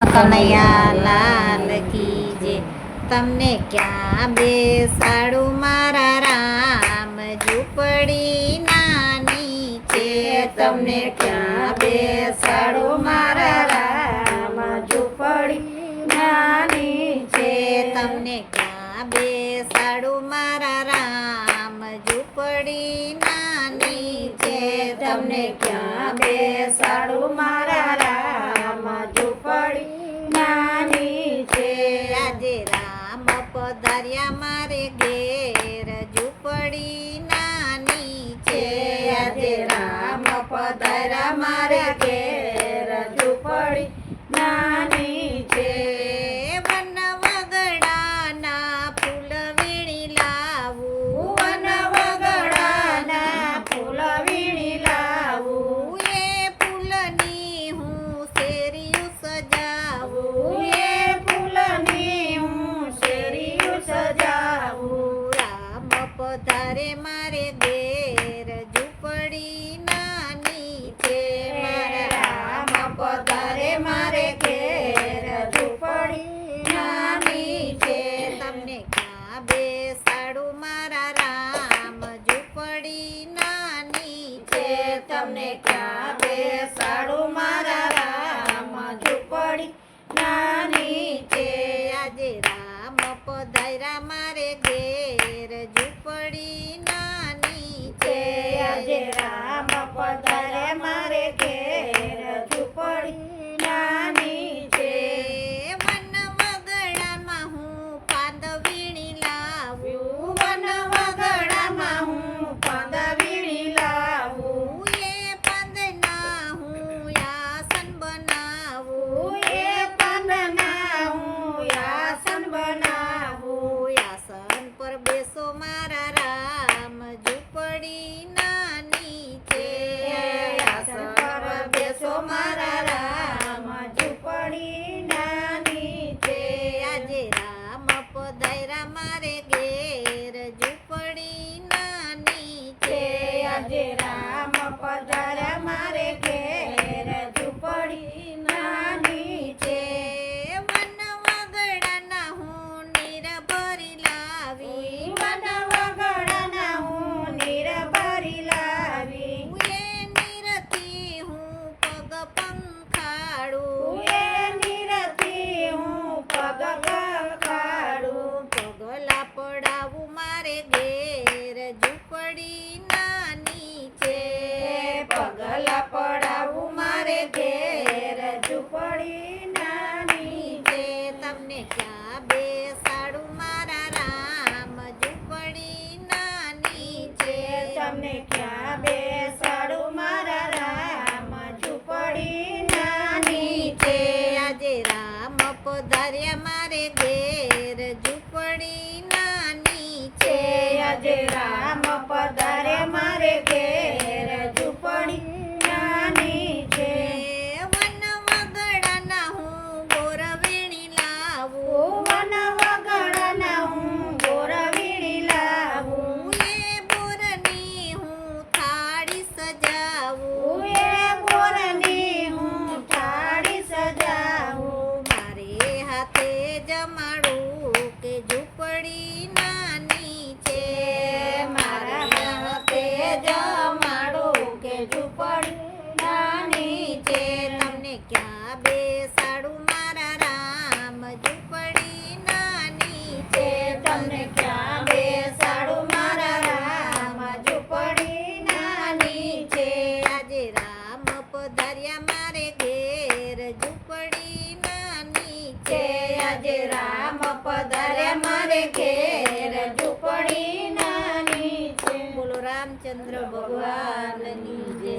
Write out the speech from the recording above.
કનૈયા, લાલ કી તમને ક્યાં બેસાડું મારા રામ ઝૂંપડી નાની છે. તમને ક્યાં બેસાડું મારા રામ ઝૂંપડી નાની છે. તમને ક્યાં બેસાડું મારા રામ ઝૂંપડી નાની છે. તમને ક્યાં બેસાડું મારા પધાર્યા મારે ઘેર. ઝૂંપડી નાની છે. રામ પધાર્યા મારે ઘેર ઝૂંપડી નાની છે વન વગડાના ફૂલ વીણી લાવું વન વગડાના ફૂલ વીણી લાવું એ ફૂલની હું શેરીયું સજાવું એ ફૂલની હું શેરીયું સજાવું રામ પધારે મારે દેર ઝૂંપડી નાની છે. મારા મારે ઘેર ઝૂંપડી નાની છે. તમને ક્યાં બેસાડું મારા રામ ઝૂંપડી નાની છે. તમને ક્યાં બેસાડું મારા રામ ઝૂંપડી નાની છે. આજે રામ પધાર્યા મારે ઘેર ઝૂંપડી આજે રામ પધાર્યા. ઝૂંપડી નાની છે આજે રામ પધાર્યા મારે ઘેર ઝૂંપડી નીચે. આજે રામ મારે પધાર્યા મારે ઘેર. ઝૂંપડી નાની છે. આજે રામ પધારે મારે ઘેર. ઝૂંપડી નાની છે. વન વગડાના હું ગોર વીણી લાવું વન વગડાના હું ગોર વીણી લાવું. એ બોરની હું થાળી સજાવું એ બોરની હું થાળી સજાવું મારે હાથે નાની છે. મારા હાથે જમાડું કે ઝૂંપડી નાની છે. તમને ક્યાં બેસાડું મારા મારા રામ? ઝૂંપડી નાની છે. આજે રામ પધાર્યા મારે ઘેર. ઝૂંપડી નાની છે આજે રામ પધાર્યા મારે ઘેર ઝૂંપડી નાની છે. બોલો રામચંદ્ર ભગવાનની જય